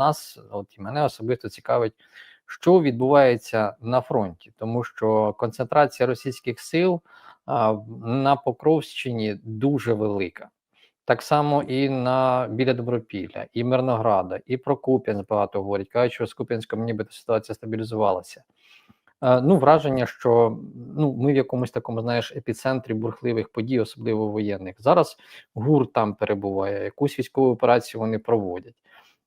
нас, от і мене особисто цікавить, що відбувається на фронті, тому що концентрація російських сил а, на Покровщині дуже велика. Так само і на біля Добропілля, і Мирнограда, і про Куп'янськ багато говорять. Кажуть, що з Куп'янськом нібито ситуація стабілізувалася. Е, ну, враження, що ну, ми в якомусь такому, знаєш, епіцентрі бурхливих подій, особливо воєнних. Зараз ГУР там перебуває, якусь військову операцію вони проводять.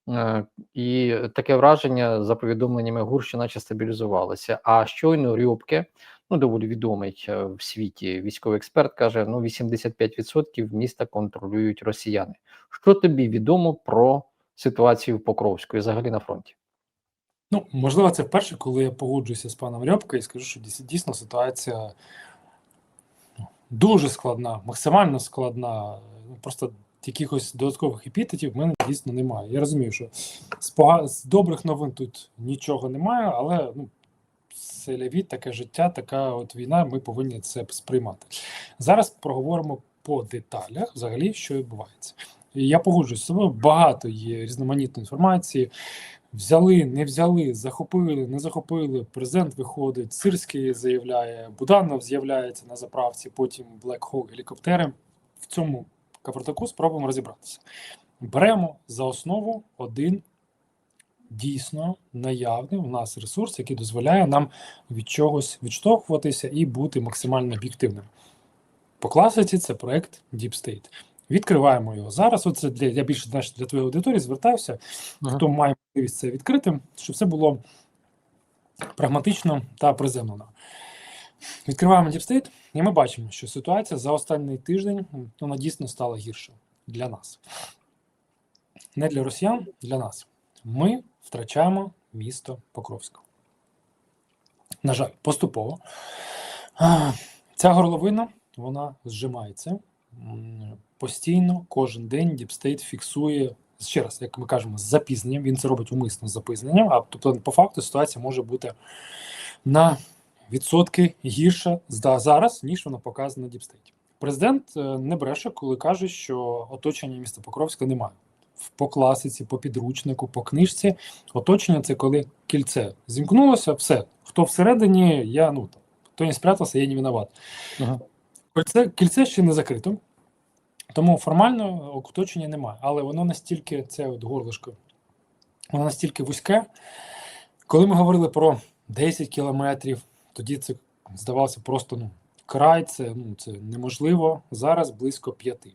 Е, і таке враження за повідомленнями ГУР, що наче стабілізувалося. А щойно Рюбке, ну доволі відомий е, в світі військовий експерт, каже: ну 85% міста контролюють росіяни. Що тобі відомо про ситуацію в Покровську і взагалі на фронті? Ну, можливо, це вперше, коли я погоджуюся з паном Рьобко і скажу, що дійсно ситуація ну, дуже складна, максимально складна. Просто якихось додаткових епітетів в мене дійсно немає. Я розумію, що з, пога... з добрих новин тут нічого немає, але ну, це лявіт, таке життя, така от війна, ми повинні це сприймати. Зараз проговоримо по деталях, взагалі, що відбувається. Я погоджуюсь з собою, багато є різноманітної інформації. Взяли, не взяли, захопили, не захопили. Президент виходить, Сирський заявляє, Буданов з'являється на заправці, потім Black Hawk гелікоптери. В цьому капротаку спробуємо розібратися. Беремо за основу один дійсно наявний у нас ресурс, який дозволяє нам від чогось відштовхуватися і бути максимально об'єктивним. По класиці це проект Deep State. Відкриваємо його зараз. Оце для я більше знаєш, для твоєї аудиторії звертаюся Ага. хто має можливість це відкрити, щоб все було прагматично та приземлено. Відкриваємо State, і ми бачимо, що ситуація за останній тиждень вона дійсно стала гірше для нас. Не для росіян, для нас. Ми втрачаємо місто Покровськ. На жаль, поступово. Ця горловина вона зжимається постійно, кожен день State фіксує ще раз, як ми кажемо, з запізненням. Він це робить умисно з запізненням. А тобто, по факту, ситуація може бути на відсотки гірша зараз, ніж вона показана на State. Президент е, не бреше, коли каже, що оточення міста Покровська немає. По класиці, по підручнику, по книжці. Оточення це коли кільце зімкнулося, все. Хто всередині, я ну там, хто не спрятався, я не виноват. Ага. Кільце, кільце ще не закрито, тому формально оточення немає. Але воно настільки, це от горлишко, воно настільки вузьке. Коли ми говорили про 10 кілометрів, тоді це здавалося просто ну, край, це, ну, це неможливо. Зараз близько 5.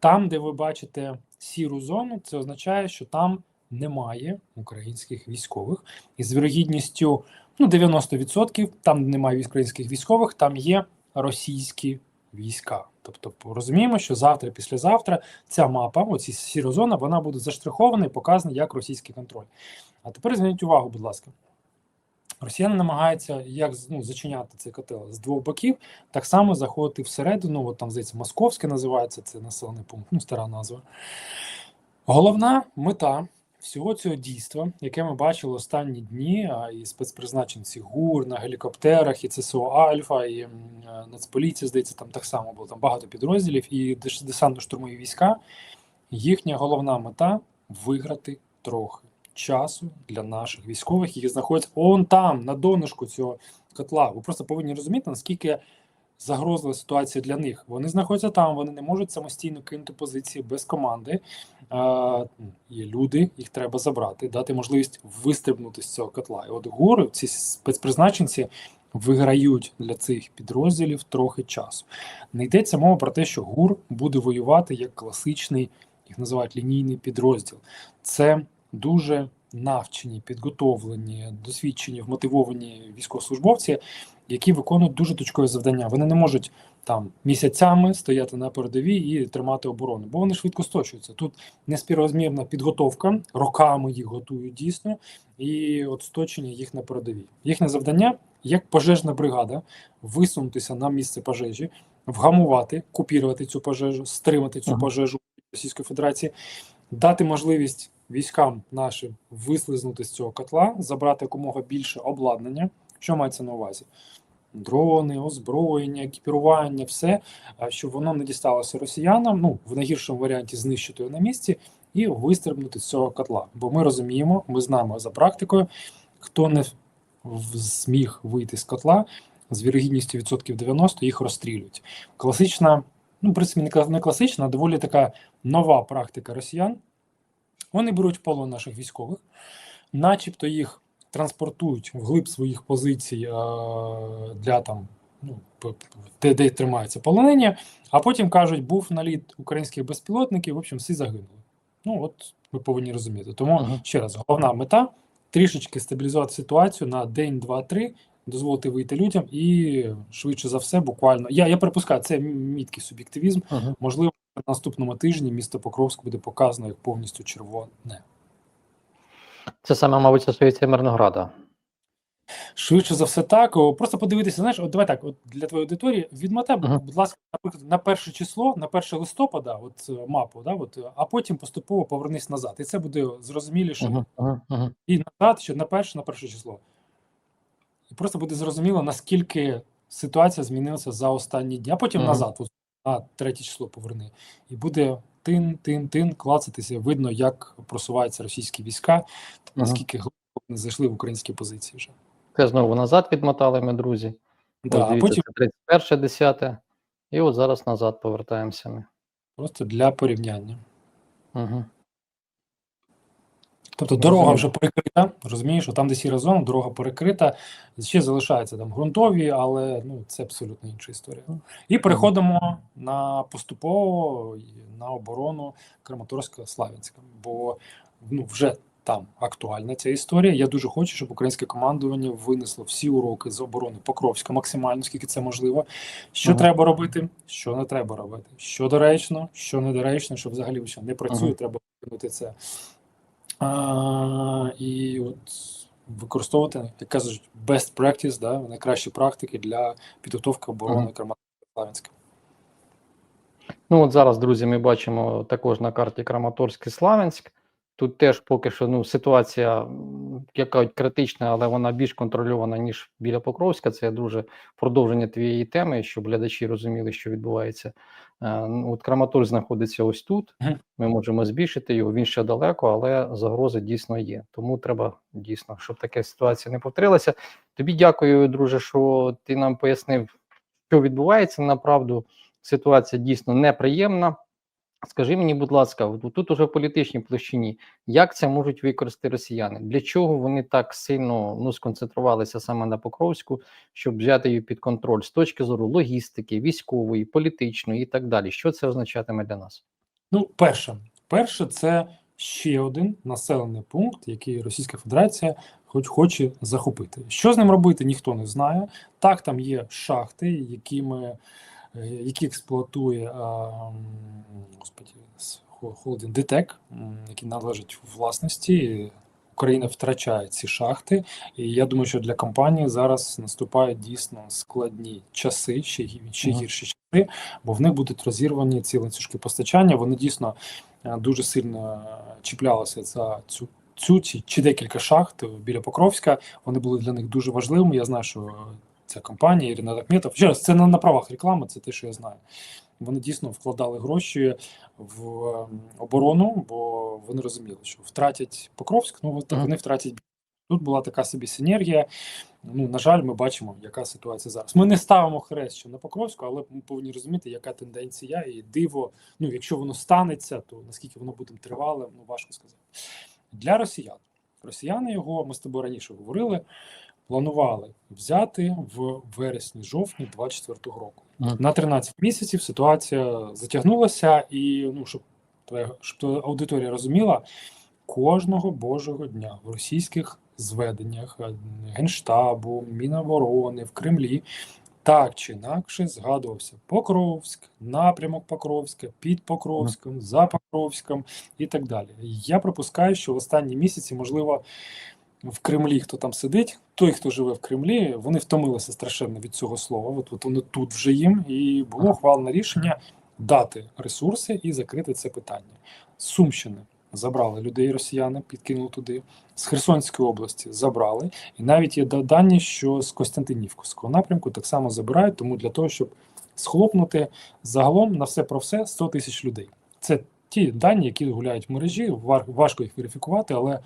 Там, де ви бачите сіру зону, це означає, що там немає українських військових. І з вірогідністю ну, 90%, там немає українських військових, там є російські війська. Тобто розуміємо, що завтра, післязавтра ця мапа, оці сіра зона, вона буде заштрихована і показана як російський контроль. А тепер зверніть увагу, будь ласка. Росіяни намагаються як ну, зачиняти цей котел з двох боків, так само заходити всередину. От там здається, Московське називається це населений пункт, ну стара назва. Головна мета всього цього дійства, яке ми бачили останні дні, а і спецпризначенці ГУР на гелікоптерах, і ЦСО Альфа, і е, Нацполіція, здається, там так само було там багато підрозділів, і десантно-штурмові війська. Їхня головна мета виграти трохи часу для наших військових, які знаходяться он там, на донышку цього котла. Ви просто повинні розуміти, наскільки загрозлива ситуація для них. Вони знаходяться там, вони не можуть самостійно кинути позиції без команди. А, є люди, їх треба забрати, дати можливість вистрибнути з цього котла. І от гури, ці спецпризначенці, виграють для цих підрозділів трохи часу. Не йдеться мова про те, що ГУР буде воювати як класичний, їх називають лінійний підрозділ. Це дуже навчені, підготовлені, досвідчені, вмотивовані військовослужбовці, які виконують дуже точкові завдання. Вони не можуть там місяцями стояти на передовій і тримати оборону, бо вони швидко сточуються. Тут неспіврозмірна підготовка, роками їх готують дійсно, і от сточення їх на передовій. Їхнє завдання як пожежна бригада висунутися на місце пожежі, вгамувати, купірувати цю пожежу, стримати цю Ага. пожежу Російської Федерації, дати можливість військам нашим вислизнути з цього котла, забрати якомога більше обладнання. Що мається на увазі? Дрони, озброєння, екіпірування, все, щоб воно не дісталося росіянам. Ну, в найгіршому варіанті знищити його на місці і вистрибнути з цього котла. Бо ми розуміємо, ми знаємо за практикою, хто не зміг вийти з котла з вірогідністю відсотків 90, їх розстрілюють. Класична, ну, в принципі, не класична, а доволі така нова практика росіян. Вони беруть в полон наших військових, начебто їх транспортують вглиб своїх позицій е, для там, ну, де, де тримаються полонені, а потім кажуть, був наліт українських безпілотників, в общем, всі загинули. Ну, от ви повинні розуміти. Тому Мгм. ще раз, головна мета трішечки стабілізувати ситуацію на день, два, три, дозволити вийти людям і швидше за все, буквально. Я, я припускаю, це міткий суб'єктивізм. Мгм. Можливо, на наступному тижні місто Покровськ буде показано як повністю червоне. Це саме, мабуть, стосується Мирнограда. Швидше за все, так. Просто подивитися, знаєш, от давай так, от для твоєї аудиторії, відмотай, Мгм. будь ласка, наприклад, на перше число, на 1 листопада, от е, мапу, да, от, а потім поступово повернись назад. І це буде зрозуміліше. Мгм, мгм, мгм. І назад, що на перше, на перше число. І просто буде зрозуміло, наскільки ситуація змінилася за останні дні, а потім Мгм. назад, от, на третє число поверни. І буде тин, тин, тин, клацатися. Видно, як просуваються російські війська, наскільки глибоко вони зайшли в українські позиції вже. Це знову назад відмотали ми, друзі. Да, Ось дивіться, потім це 31 10 і от зараз назад повертаємося ми. просто для порівняння. Угу. Тобто дорога вже перекрита, розумієш, що там, де сіра зона, дорога перекрита, ще залишаються там ґрунтові, але ну, це абсолютно інша історія. І переходимо на поступово на оборону Краматорська Славянська, бо ну, вже там актуальна ця історія. Я дуже хочу, щоб українське командування винесло всі уроки з оборони Покровська максимально, скільки це можливо. Що Ага. треба робити, що не треба робити, що доречно, що недоречно, що взагалі що не працює, Ага. треба виконати це. А, і от використовувати, як кажуть, best practice, да, найкращі практики для підготовки оборони. Краматорська. Ну от зараз, друзі, ми бачимо також на карті Краматорськ і Славянськ. Тут теж поки що ну, ситуація, яка критична, але вона більш контрольована, ніж біля Покровська. Це дуже продовження твоєї теми, щоб глядачі розуміли, що відбувається. Е, ну, От Краматорськ знаходиться ось тут. Ми можемо збільшити його, він ще далеко, але загрози дійсно є. Тому треба дійсно, щоб така ситуація не повторилася. Тобі дякую, друже, що ти нам пояснив, що відбувається. Направду ситуація дійсно неприємна. Скажи мені, будь ласка, тут уже в політичній площині, як це можуть використати росіяни? Для чого вони так сильно ну, сконцентрувалися саме на Покровську, щоб взяти її під контроль з точки зору логістики, військової, політичної і так далі? Що це означатиме для нас? Ну, перше, перше, це ще один населений пункт, який Російська Федерація хоч хоче захопити. Що з ним робити, ніхто не знає. Так, там є шахти, якими, які експлуатує господі, холдинг ДТЕК, який належить власності. Україна втрачає ці шахти, і я думаю, що для компанії зараз наступають дійсно складні часи, ще, ще гірші часи, бо в них будуть розірвані ці ланцюжки постачання. Вони дійсно е, дуже сильно чіплялися за цю. Цю чи декілька шахт біля Покровська вони були для них дуже важливими. Я знаю, що ця компанія Ірина Ахметов, ще раз, це не на правах реклами, це те, що я знаю. Вони дійсно вкладали гроші в ем, оборону, бо вони розуміли, що втратять Покровськ, ну Ага. вони втратять. Тут була така собі синергія. Ну, на жаль, ми бачимо, яка ситуація зараз. Ми не ставимо хрест ще на Покровську, але ми повинні розуміти, яка тенденція і диво. Ну, якщо воно станеться, то наскільки воно буде тривалим, ну важко сказати. Для росіян. Росіяни його, ми з тобою раніше говорили, планували взяти в вересні-жовтні 24-го року. Мгм. На 13 місяців ситуація затягнулася, і ну, щоб твоя щоб твоя аудиторія розуміла, кожного божого дня в російських зведеннях е, Генштабу, Міноборони в Кремлі так чи інакше згадувався Покровськ, напрямок Покровська, під Покровськом, за Покровськом і так далі. Я припускаю, що в останні місяці, можливо, в Кремлі, хто там сидить, той, хто живе в Кремлі, вони втомилися страшенно від цього слова. От, от вони тут вже їм, і було ухвалене рішення дати ресурси і закрити це питання. Сумщини забрали людей росіяни, підкинули туди. З Херсонської області забрали. І навіть є дані, що з Костянтинівського напрямку так само забирають, тому для того, щоб схлопнути загалом на все про все 100 тисяч людей. Це ті дані, які гуляють в мережі, важко їх верифікувати, але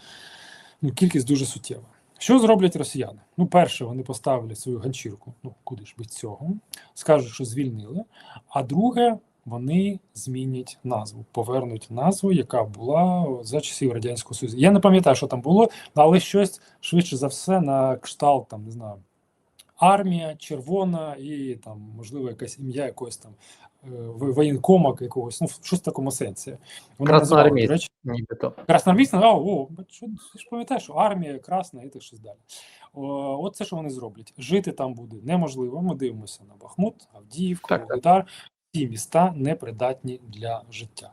ну, кількість дуже суттєва. Що зроблять росіяни? Ну, перше, вони поставлять свою ганчірку, ну куди ж без цього, скажуть, що звільнили. А друге, вони змінять назву, повернуть назву, яка була за часів Радянського Союзу. Я не пам'ятаю, що там було, але щось швидше за все на кшталт, там, не знаю, армія, червона і там, можливо, якесь ім'я якогось там воєнкома якогось, ну, щось в такому сенсі. Називали, до Красноармійці. речі, Нібито. Красноармійці, а, о, що, ти ж пам'ятаєш, що армія красна і так щось далі. О, от це, що вони зроблять. Жити там буде неможливо. Ми дивимося на Бахмут, Авдіївку. Вугледар. Ці міста непридатні для життя.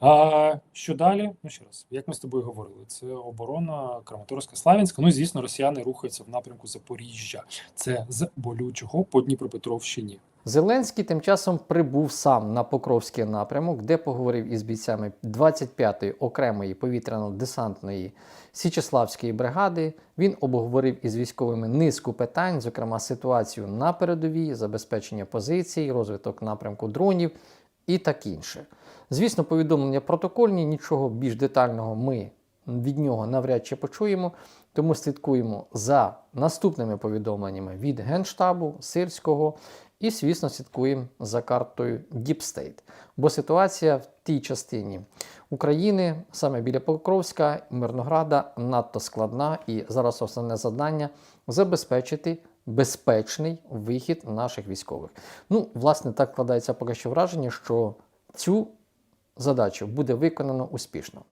А, що далі? Ну ще раз, як ми з тобою говорили, це оборона Краматорська, Славянська. Ну і звісно, росіяни рухаються в напрямку Запоріжжя. Це з болючого по Дніпропетровщині. Зеленський тим часом прибув сам на Покровський напрямок, де поговорив із бійцями 25-ї окремої повітряно-десантної Січеславської бригади. Він обговорив із військовими низку питань, зокрема ситуацію на передовій, забезпечення позицій, розвиток напрямку дронів і так інше. Звісно, повідомлення протокольні, нічого більш детального ми від нього навряд чи почуємо. Тому слідкуємо за наступними повідомленнями від Генштабу Сирського і, звісно, слідкуємо за картою Deep State. Бо ситуація в тій частині України, саме біля Покровська, Мирнограда, надто складна, і зараз основне завдання забезпечити безпечний вихід наших військових. Ну, власне, так складається поки що враження, що цю задачу буде виконано успішно.